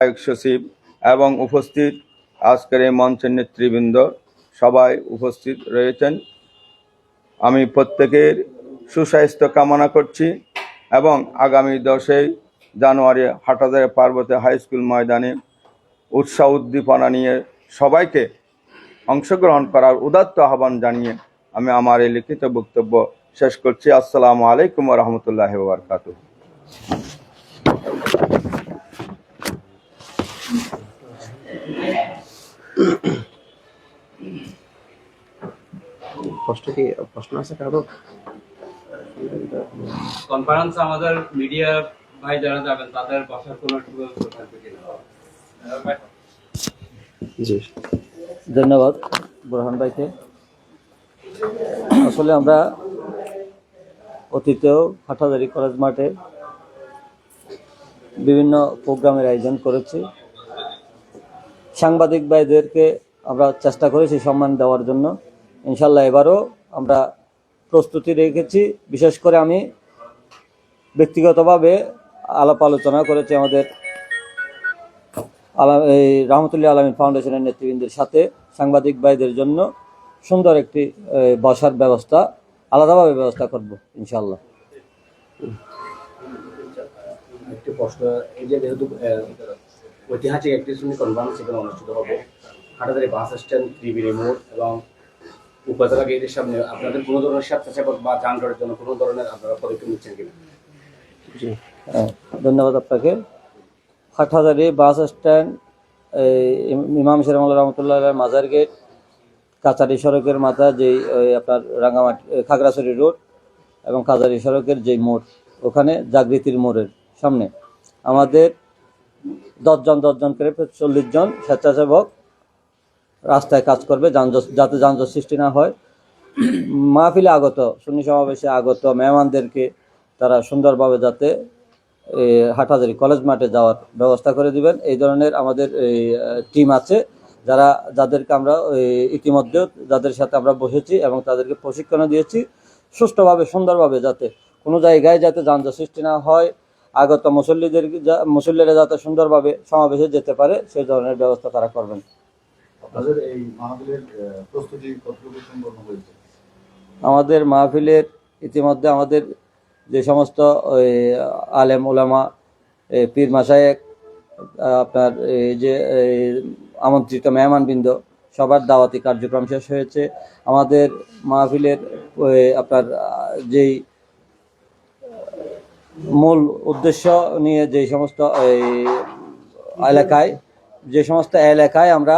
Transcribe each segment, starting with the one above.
আহ্বায়ক সচিব এবং উপস্থিত আজকের এই মঞ্চের নেতৃবৃন্দ সবাই উপস্থিত রয়েছেন। আমি প্রত্যেকের সুস্বাস্থ্য কামনা করছি এবং আগামী দশই জানুয়ারি হাটাজারে পার্বতী হাই স্কুল ময়দানে উৎসাহ উদ্দীপনা নিয়ে সবাইকে অংশগ্রহণ করার উদাত্ত আহ্বান জানিয়ে আমি আমার এই লিখিত বক্তব্য শেষ করছি। আসসালামু আলাইকুম রহমতুল্লাহ বারকাতুহ। প্রশ্ন কি প্রশ্ন আছে কারও? কনফারেন্স আমাদের মিডিয়া ভাই যারা যাবেন তাদের বসার কোনো সুব্যবস্থা থাকবে জি। ধন্যবাদ বুরহান ভাইকে। আসলে আমরা অতীতেও হাটাজারি কলেজ মাঠে বিভিন্ন প্রোগ্রামের আয়োজন করেছি। সাংবাদিক ভাইদেরকে আমরা চেষ্টা করেছি সম্মান দেওয়ার জন্য। ইনশাল্লাহ এবারও আমরা প্রস্তুতি রেখেছি। বিশেষ করে আমি ব্যক্তিগতভাবে আলাপ আলোচনা করেছি আমাদের আলা এই রহমতুল্লাহ আলমী ফাউন্ডেশনের নেতৃবৃন্দের সাথে সাংবাদিক ভাইদের জন্য সুন্দর একটি বসার ব্যবস্থা, আলাদাভাবে ব্যবস্থা করব, ইনশাল্লাহ। একটি প্রশ্ন, এই যে যেহেতু ঐতিহাসিক একটি শ্রেণি কনফারেন্স সেখানে অনুষ্ঠিত হবে, হাটাদারি বাস স্ট্যান্ড ত্রিবিরি মোড় এবং উপজেলা গেটের সামনে আপনাদের কোনো ধরনের স্বেচ্ছাসেবক বা যানজটের জন্য কোনো ধরনের আপনারা পদক্ষেপ নিচ্ছেন কিনা? জি। হ্যাঁ, ধন্যবাদ আপনাকে। হাটহাজারি বাস স্ট্যান্ড ইমাম শেরমাল রহমতুল্লাহ মাজার গেট কাছারি সড়কের মাথা যেই ওই আপনার রাঙ্গামাটি খাগড়াছড়ি রোড এবং কাছারি সড়কের যেই মোড় ওখানে জাগৃতির মোড়ের সামনে। আমাদের দশজন দশজন করে চল্লিশ জন স্বেচ্ছাসেবক রাস্তায় কাজ করবে যানজট যাতে যানজট সৃষ্টি না হয়। মাহফিলে আগত সুন্নি সমাবেশে আগত মেহমানদেরকে তারা সুন্দরভাবে যাতে এ, হাটহাজারি কলেজ মাঠে যাওয়ার ব্যবস্থা করে দিবেন। এই ধরনের আমাদের টিম আছে যারা যাদেরকে আমরা ইতিমধ্যে যাদের সাথে আমরা বসেছি এবং তাদেরকে প্রশিক্ষণও দিয়েছি। সুষ্ঠুভাবে সুন্দরভাবে যাতে কোনো জায়গায় যাতে যানজট সৃষ্টি না হয় আগত মুসল্লিদের মুসল্লিরা যাতে সুন্দরভাবে সমাবেশে যেতে পারে সেই ধরনের ব্যবস্থা তারা করবেন। এই মাহফিলের প্রস্তুতি কতটুকু সম্পন্ন হয়েছে? আমাদের মাহফিলের ইতিমধ্যে আমাদের যে সমস্ত আলেম ওলামা পীর মাসায়েক আপনার এই যে আমন্ত্রিত মেহমানবৃন্দ, সবার দাওয়াতি কার্যক্রম শেষ হয়েছে। আমাদের মাহফিলের আপনার যেই মূল উদ্দেশ্য নিয়ে যে সমস্ত এই এলাকায়, যে সমস্ত এলাকায় আমরা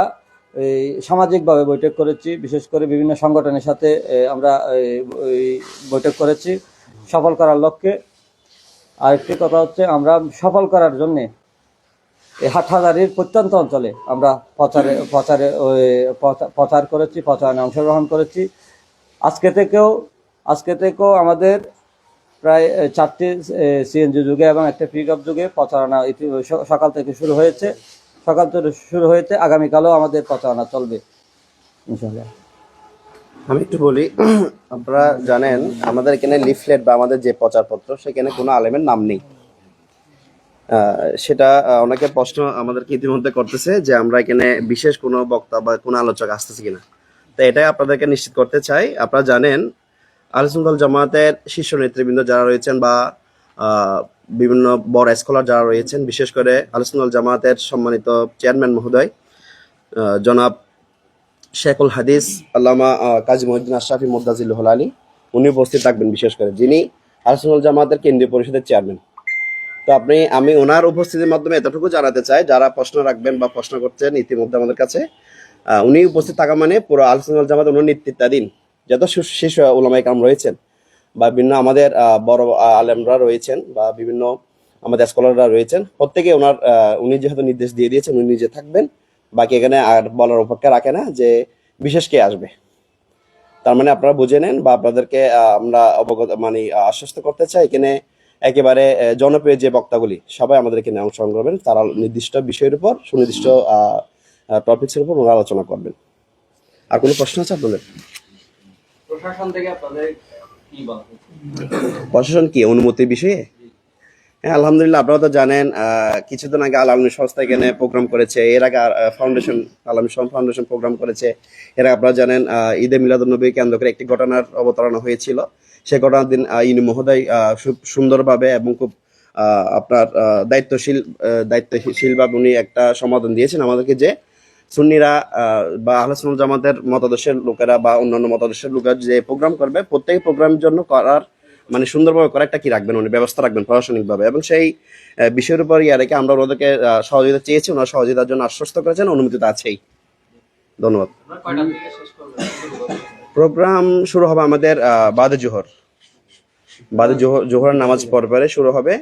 এই সামাজিকভাবে বৈঠক করেছি, বিশেষ করে বিভিন্ন সংগঠনের সাথে আমরা বৈঠক করেছি সফল করার লক্ষ্যে। আরেকটি কথা হচ্ছে, আমরা সফল করার জন্যে হাটহাজারির প্রত্যন্ত অঞ্চলে আমরা প্রচারে প্রচারে প্রচার করেছি, প্রচারণে অংশগ্রহণ করেছি। আজকে থেকেও আজকে থেকেও আমাদের প্রায় চারটি সিএনজি যুগে এবং একটা পিক আপ যুগে প্রচারণা সকাল থেকে শুরু হয়েছে। সকাল থেকে শুরু হয়েছে, আগামীকালও আমাদের প্রচারণা চলবে ইনশাল্লাহ আমি একটু বলি, আপনারা জানেন, আমাদের এখানে লিফলেট বা আমাদের যে প্রচারপত্র, সেখানে কোনো আলেমের নাম নেই। সেটা অনেকে প্রশ্ন আমাদেরকে ইতিমধ্যে করতেছে যে আমরা এখানে বিশেষ কোনো বক্তা বা কোনো আলোচক আসতেছে কিনা। তো এটাই আপনাদেরকে নিশ্চিত করতে চাই। আপনারা জানেন আলিসুন্দল জামায়াতের শীর্ষ নেতৃবৃন্দ যারা রয়েছেন বা বিভিন্ন বড় স্কলার যারা রয়েছেন, বিশেষ করে আলিসুন্দল জামাতের সম্মানিত চেয়ারম্যান মহোদয় জনাব শেখুল হাদিস আল্লামা কাজী মহিউদ্দিন আশরাফি মোদ্দাজিল আলী, উনি উপস্থিত থাকবেন বিশেষ করে। যিনি আলসুল জামাতের কেন্দ্রীয় পরিষদের চেয়ারম্যান তো আপনি, আমি ওনার উপস্থিতির মাধ্যমে এতটুকু জানাতে চাই, যারা প্রশ্ন রাখবেন বা প্রশ্ন করছেন ইতিমধ্যে আমাদের কাছে উনি উপস্থিত থাকা মানে পুরো আলসুল জামাত উনি নেতৃত্বাধীন যত শীর্ষ- শীর্ষ ওলামাই কাম রয়েছেন বা বিভিন্ন আমাদের বড় আলেমরা রয়েছেন বা বিভিন্ন আমাদের স্কলাররা রয়েছেন, প্রত্যেকে ওনার উনি যেহেতু নির্দেশ দিয়ে দিয়েছেন, উনি নিজে থাকবেন। বাকি এখানে আর বলার অপেক্ষা রাখে না যে বিশেষ কে আসবে। তার মানে আপনারা বুঝে নেন বা আপনাদেরকে আমরা অবগত মানে আশ্বস্ত করতে চাই। এখানে একেবারে জনপ্রিয় যে বক্তাগুলি, সবাই আমাদের এখানে অংশগ্রহণ করবেন। তারা নির্দিষ্ট বিষয়ের উপর, সুনির্দিষ্ট টপিক্সের উপর ওনারা আলোচনা করবেন। আর কোনো প্রশ্ন আছে আপনাদের? প্রশাসন থেকে আপনাদের? প্রশাসন কি অনুমতির বিষয়ে? হ্যাঁ আলহামদুলিল্লাহ, আপনারা তো জানেন কিছুদিন আগে আল আলমী সংস্থা এখানে প্রোগ্রাম করেছে। এর আগে ফাউন্ডেশন আল আলমী ফাউন্ডেশন প্রোগ্রাম করেছে। এর আপনারা জানেন ঈদে মিলাদুন্নবী কেন্দ্র করে একটি ঘটনার অবতারণা হয়েছিল। সেই ঘটনার দিন ইনি মহোদয় সুন্দরভাবে এবং খুব আপনার দায়িত্বশীল দায়িত্বশীলভাবে উনি একটা সমাধান দিয়েছেন আমাদেরকে যে সুন্নিরা বা আহলাসুল জামাতের মতাদর্শের লোকেরা বা অন্যান্য মতাদর্শের লোকেরা যে প্রোগ্রাম করবে, প্রত্যেক প্রোগ্রামের জন্য করার মানে সুন্দরভাবে করা একটা কি রাখবেন উনি? ব্যবস্থা রাখবেন প্রশাসনিকভাবে। এবং সেই বিষয়ের উপর ইয়া রেখে আমরা ওনাদেরকে সহযোগিতা চেয়েছি, ওনারা সহযোগিতার জন্য আশ্বস্ত করেছেন, অনুমতি তো আছেই। ধন্যবাদ। প্রোগ্রাম শুরু হবে আমাদের বাদে জোহর। বাদে জোহর জোহরের নামাজ পর পরে শুরু হবে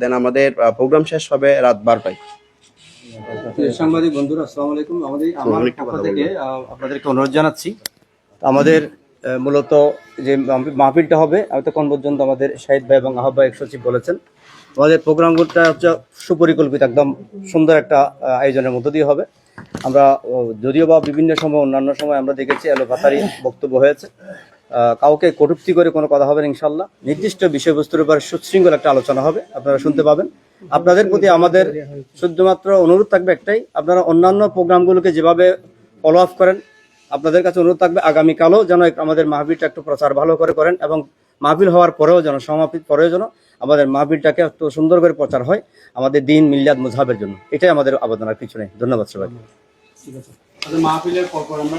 দেন আমাদের প্রোগ্রাম শেষ হবে রাত বারোটায়। সাংবাদিক বন্ধুরা আসসালামু আলাইকুম। আমাদের আমার পক্ষ থেকে আপনাদেরকে অনুরোধ জানাচ্ছি। আমাদের মূলত যে মাহফিল- মাহফিলটা হবে এতক্ষণ পর্যন্ত আমাদের শাহিদ ভাই এবং আহ্বায়ক সচিব বলেছেন। আমাদের প্রোগ্রামগুলোটা হচ্ছে সুপরিকল্পিত একদম সুন্দর একটা আয়োজনের মধ্য দিয়ে হবে। আমরা যদিও বা বিভিন্ন সময় অন্যান্য সময় আমরা দেখেছি এলোপাতারি বক্তব্য হয়েছে। কাউকে কটূক্তি করে কোনো কথা হবে ইনশাল্লাহ। নির্দিষ্ট বিষয়বস্তুর উপর সুশৃঙ্খল একটা আলোচনা হবে আপনারা শুনতে পাবেন। আপনাদের প্রতি আমাদের শুধুমাত্র অনুরোধ থাকবে একটাই। আপনারা অন্যান্য প্রোগ্রামগুলোকে যেভাবে ফলো আপ করেন, আপনাদের কাছে অনুরোধ থাকবে আগামীকালও যেন আমাদের মাহবিলটা একটু প্রচার ভালো করে করেন এবং মাহবিল হওয়ার পরেও যেন, সমাপিত পরেও যেন আমাদের মাহবিলটাকে একটু সুন্দর করে প্রচার হয় আমাদের দিন মিল্লাদ মুজহাবের জন্য। এটাই আমাদের আবেদন আর কিছু নেই ধন্যবাদ সবাইকে মাহফিলের পর পর আমরা